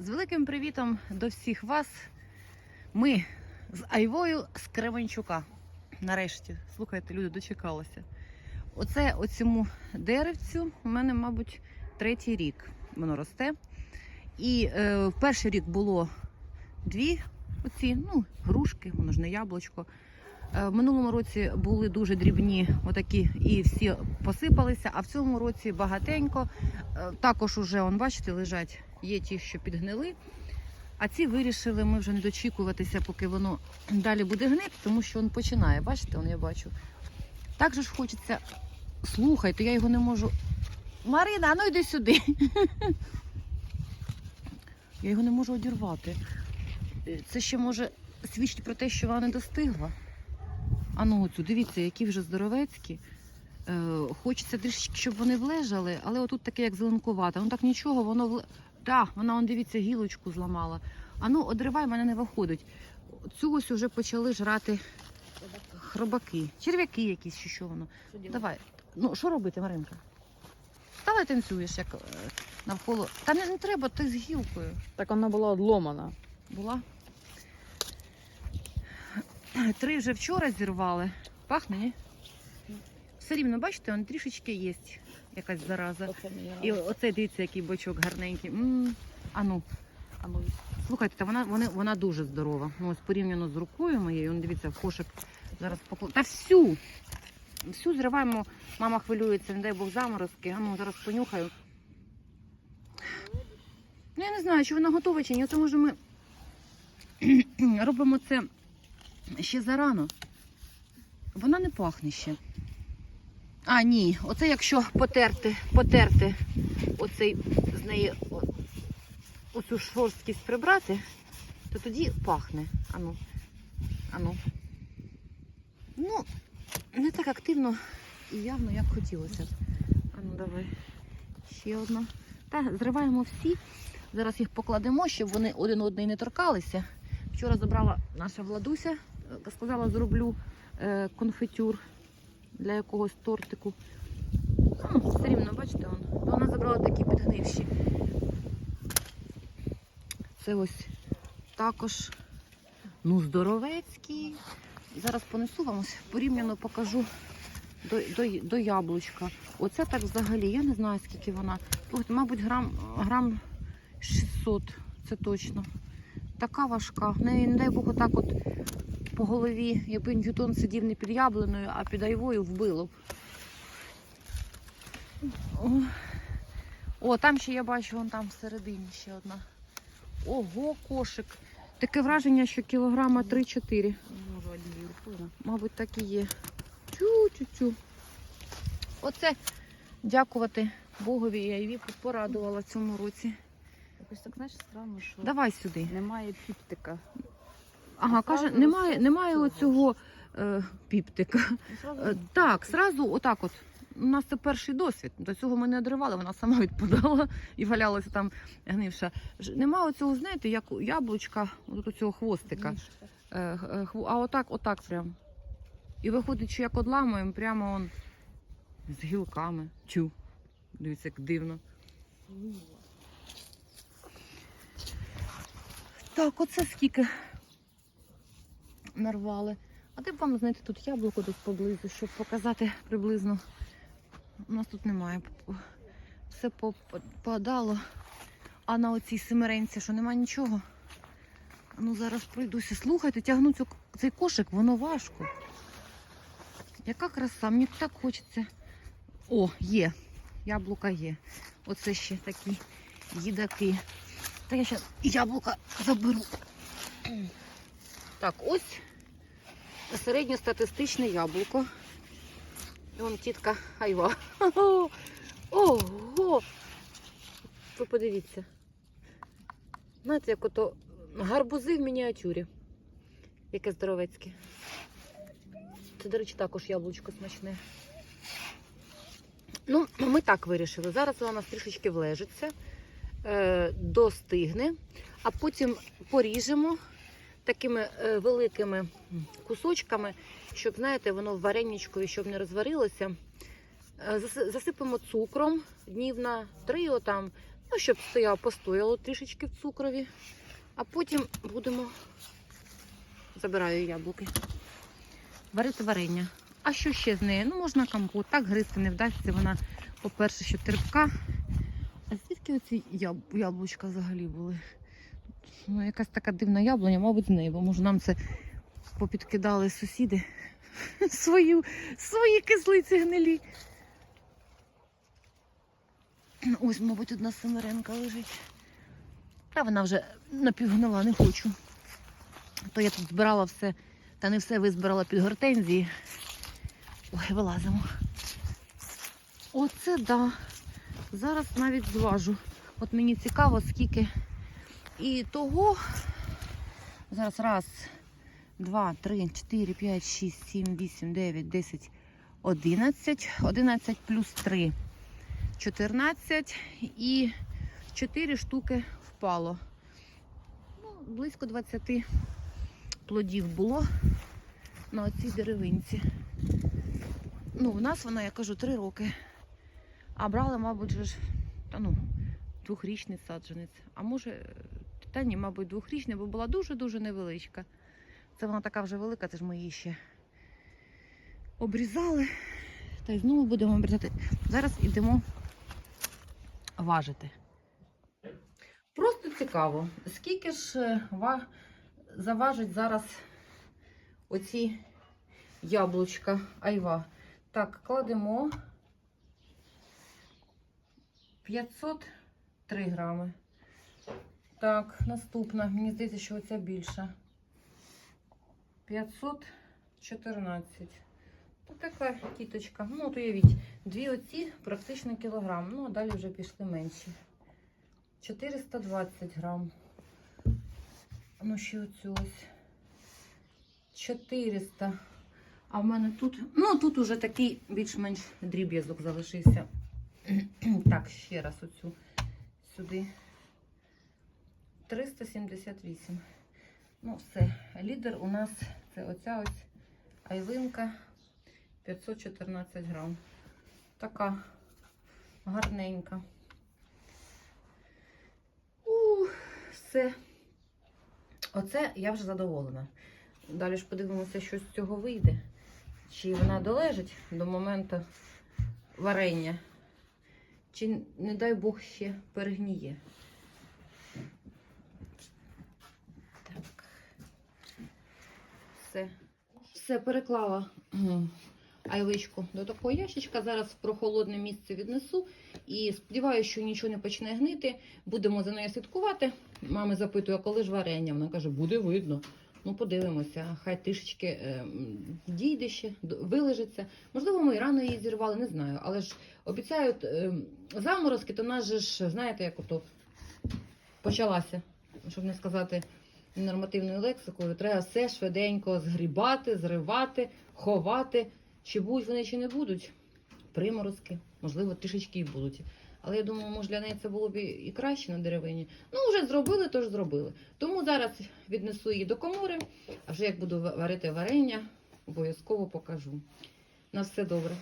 З великим привітом до всіх вас. Ми з Айвою з Кременчука. Нарешті, слухайте, люди дочекалися. Оце оцьому деревцю у мене, мабуть, третій рік воно росте. І е, перший рік було дві оці, ну, грушки, воно ж не яблучко. Е, В минулому році були дуже дрібні, отакі, і всі посипалися, а в цьому році багатенько. Е, Також уже, он, бачите, лежать, є ті, що підгнили. А ці вирішили ми вже не дочікуватися, поки воно далі буде гнити, тому що він починає. Бачите, он, я бачу. Так же ж хочеться. Слухайте, я його не можу. Марина, а ну йди сюди. Я його не можу одірвати. Це ще може свідчить про те, що вона не достигла. А ну оцю, дивіться, які вже здоровецькі. Е, хочеться трішечки, щоб вони влежали, але отут таке, як зеленкувате. Ну так нічого, воно. Так, вона, он, дивіться, гілочку зламала. А ну, одривай, мене не виходить. Цю ось вже почали жрати хробаки. Черв'яки якісь, чи що воно. Давай. Ну, що робити, Маринка? Ставай танцюєш, як е, навколо. Та не, не треба, ти з гілкою Так вона була одломана. була. Три вже вчора зірвали. Пахне, ні? Все рівно, бачите, он трішечки є якась зараза. І оцей дивіться, який бочок гарненький. Ану, ану. Слухайте, та вона, вона, вона дуже здорова. Ну, ось порівняно з рукою моєю, он дивіться, в кошик зараз покло. Та всю! Всю зриваємо, мама хвилюється, не дай Бог заморозки. А ну зараз понюхаю. Ну, я не знаю, чи вона готова чи ні. Оце може ми робимо це ще зарано. Вона не пахне ще. А, ні, оце якщо потерти, потерти оцей з неї оцю шорсткість прибрати, то тоді пахне. Ану. Ану. Ну, не так активно і явно, як хотілося. Ану, давай. Ще одна. Та зриваємо всі. Зараз їх покладемо, щоб вони один одний не торкалися. Вчора забрала наша владуся, е, сказала, зроблю е, конфетюр для якогось тортику. Ну, все рівно, бачите, он. То вона забрала такі підгнивші. Це ось також ну, здоровецький. Зараз понесу вам ось порівняно покажу до, до, до яблучка. Оце так взагалі, я не знаю, скільки вона. Слухайте, мабуть, грам, грам 600, це точно. Така важка. Не, не дай Бог, отак от по голові, якби Ньютон сидів не під яблуною, а під айвою вбило. О, О, там ще я бачу, вон там всередині ще одна. Ого, кошик. Таке враження, що кілограма 3-4. Мабуть, так і є. Чу-чу-чу. Оце дякувати Богові і Айві порадувала цьому році. Якось так, знаєш, странно, що Давай сюди. немає піптика. Ага, каже, немає, немає оцього е, піптика. Е, Так, зразу отак от. У нас це перший досвід. До цього ми не одривали, вона сама відпадала і валялася там гнивша. Ж- Нема оцього, знаєте, як у яблучка, от цього хвостика. Е, е, хво- А отак, отак прям. І виходить, що як одламуємо, прямо он з гілками. Чу. Дивіться, як дивно. Так, оце скільки нарвали. А де б вам знайти тут яблуко десь поблизу, щоб показати приблизно. У нас тут немає. Все попадало. А на оцій семеренці, що немає нічого. Ну зараз пройдуся. Слухайте, тягну цю, цей кошик, воно важко. Яка краса, мені так хочеться. О, є. Яблука є. Оце ще такі їдаки. Та я зараз яблука заберу. Так, ось середньостатистичне яблуко. Вон тітка Айва. Ого! Ви подивіться. Знаєте, як ото гарбузи в мініатюрі. Яке здоровецьке. Це, до речі, також яблучко смачне. Ну, ми так вирішили. Зараз вона у нас трішечки влежиться, е, достигне, а потім поріжемо такими е, великими кусочками, щоб, знаєте, воно в вареничкові, щоб не розварилося. Е, засипемо цукром днів на три, отам, Ну, щоб стояло, постояло трішечки в цукрові. А потім будемо. Забираю яблуки. Варити варення. А що ще з нею? Ну, можна компот. Так гризти не вдасться. Вона, по-перше, що терпка. А звідки оці яб... яблучка взагалі були? Ну, якась така дивна яблуня, мабуть, з неї, бо може нам це попідкидали сусіди свою, свої кислиці гнилі. Ось, мабуть, одна семеренка лежить. Та вона вже напівгнила, не хочу. То я тут збирала все, та не все визбирала під гортензії. Ой, вилазимо. Оце да. Зараз навіть зважу. От мені цікаво, скільки. І того. Зараз раз, два, три, чотири, п'ять, шість, сім, вісім, дев'ять, десять, одинадцять. Одинадцять плюс три. 14 і 4 штуки впало. Ну, близько 20 плодів було на оцій деревинці. Ну, у нас вона, я кажу, 3 роки. А брали, мабуть, ж, та ну, двохрічний саджанець. А може, та ні, мабуть, двохрічний, бо була дуже-дуже невеличка. Це вона така вже велика, це ж ми її ще обрізали. Та й знову будемо обрізати. Зараз йдемо важити. Просто цікаво, скільки ж е, ва... заважить зараз оці яблучка айва. Так, кладемо 503 грами. Так, наступна. Мені здається, що оця більша. 514. Та така тіточка. Ну, от уявіть, дві оці практично кілограм. Ну, а далі вже пішли менші. 420 грам. Ну, ще оцю ось. 400. А в мене тут, ну, тут уже такий більш-менш дріб'язок залишився. Так, ще раз оцю сюди. 378. Ну, все. Лідер у нас це оця ось айвинка 514 грам. Така гарненька. У, все. Оце я вже задоволена. Далі ж подивимося, що з цього вийде. Чи вона долежить до моменту варення, чи, не дай Бог, ще перегніє. Все. Все переклала м, айвичку до такого ящичка. Зараз в прохолодне місце віднесу. І сподіваюся, що нічого не почне гнити. Будемо за нею слідкувати. Мами запитує, коли ж варення? Вона каже, буде видно. Ну, подивимося, хай трішечки е, дійде ще, вилежиться. Можливо, ми і рано її зірвали, не знаю. Але ж обіцяють е, заморозки, то нас же ж, знаєте, як ото почалася, щоб не сказати нормативною лексикою, треба все швиденько згрібати, зривати, ховати. Чи будуть вони, чи не будуть. Приморозки, можливо, трішечки і будуть. Але я думаю, може для неї це було б і краще на деревині. Ну, вже зробили, то ж зробили. Тому зараз віднесу її до комори, а вже як буду варити варення, обов'язково покажу. На все добре.